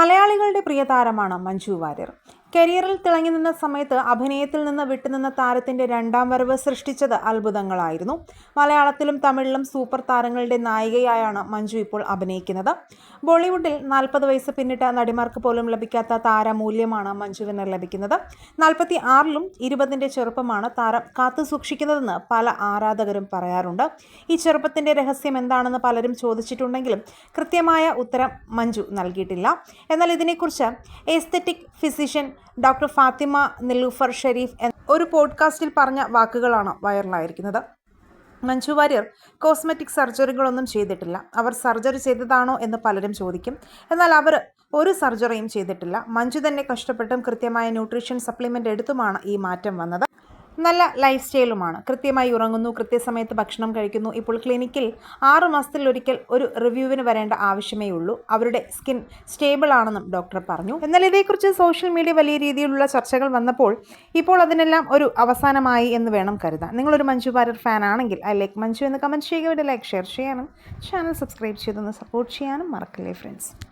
മലയാളികളുടെ പ്രിയതാരമാണ് മഞ്ജു വാര്യർ. കരിയറിൽ തിളങ്ങി നിന്ന സമയത്ത് അഭിനയത്തിൽ നിന്ന് വിട്ടുനിന്ന താരത്തിന്റെ രണ്ടാം വരവ് സൃഷ്ടിച്ചത് അത്ഭുതങ്ങളായിരുന്നു. മലയാളത്തിലും തമിഴിലും സൂപ്പർ താരങ്ങളുടെ നായികയായാണ് മഞ്ജു ഇപ്പോൾ അഭിനയിക്കുന്നത്. ബോളിവുഡിൽ നാൽപ്പത് വയസ്സ് പിന്നിട്ട നടിമാർക്ക് പോലും ലഭിക്കാത്ത താരമൂല്യമാണ് മഞ്ജുവിന് ലഭിക്കുന്നത്. നാൽപ്പത്തി ആറിലും ഇരുപതിന്റെ ചെറുപ്പമാണ് താരം കാത്തു സൂക്ഷിക്കുന്നതെന്ന് പല ആരാധകരും പറയാറുണ്ട്. ഈ ചെറുപ്പത്തിന്റെ രഹസ്യം എന്താണെന്ന് പലരും ചോദിച്ചിട്ടുണ്ടെങ്കിലും കൃത്യമായ ഉത്തരം മഞ്ജു നൽകിയിട്ടില്ല. എന്നാൽ ഇതിനെക്കുറിച്ച് aesthetic physician doctor Fathima Niloofar Shereef ഒരു പോഡ്കാസ്റ്റിൽ പറഞ്ഞ വാക്കുകളാണ് വൈറലായിരിക്കുന്നത്. മഞ്ജു വാര്യർ കോസ്മെറ്റിക് സർജറികളൊന്നും ചെയ്തിട്ടില്ല. അവർ സർജറി ചെയ്തതാണോ എന്ന് പലരും ചോദിക്കും. എന്നാൽ അവർ ഒരു സർജറിയും ചെയ്തിട്ടില്ല. മഞ്ജു തന്നെ കഷ്ടപ്പെട്ടും കൃത്യമായ ന്യൂട്രീഷൻ സപ്ലിമെന്റ് എടുത്തുമാണ് ഈ മാറ്റം വന്നത്. നല്ല ലൈഫ് സ്റ്റൈലുമാണ് കൃത്യമായി ഉറങ്ങുന്നു കൃത്യസമയത്ത് ഭക്ഷണം കഴിക്കുന്നു. ഇപ്പോൾ ക്ലിനിക്കിൽ ആറ് മാസത്തിൽ ഒരിക്കൽ ഒരു റിവ്യൂവിന് വരേണ്ട ആവശ്യമേ ഉള്ളൂ. അവരുടെ സ്കിൻ സ്റ്റേബിൾ ആണെന്നും ഡോക്ടർ പറഞ്ഞു. എന്നാൽ ഇതേക്കുറിച്ച് സോഷ്യൽ മീഡിയ വലിയ രീതിയിലുള്ള ചർച്ചകൾ വന്നപ്പോൾ ഇപ്പോൾ അതിനെല്ലാം ഒരു അവസാനമായി എന്ന് വേണം കരുതാൻ. നിങ്ങളൊരു മഞ്ജു ഭാരർ ഫാൻ ആണെങ്കിൽ ഐ ലൈക്ക് മഞ്ജു എന്ന് കമന്റ് ചെയ്യുക. ഇവിടെ ലൈക്ക് ഷെയർ ചെയ്യാനും ചാനൽ സബ്സ്ക്രൈബ് ചെയ്തൊന്ന് സപ്പോർട്ട് ചെയ്യാനും മറക്കല്ലേ ഫ്രണ്ട്സ്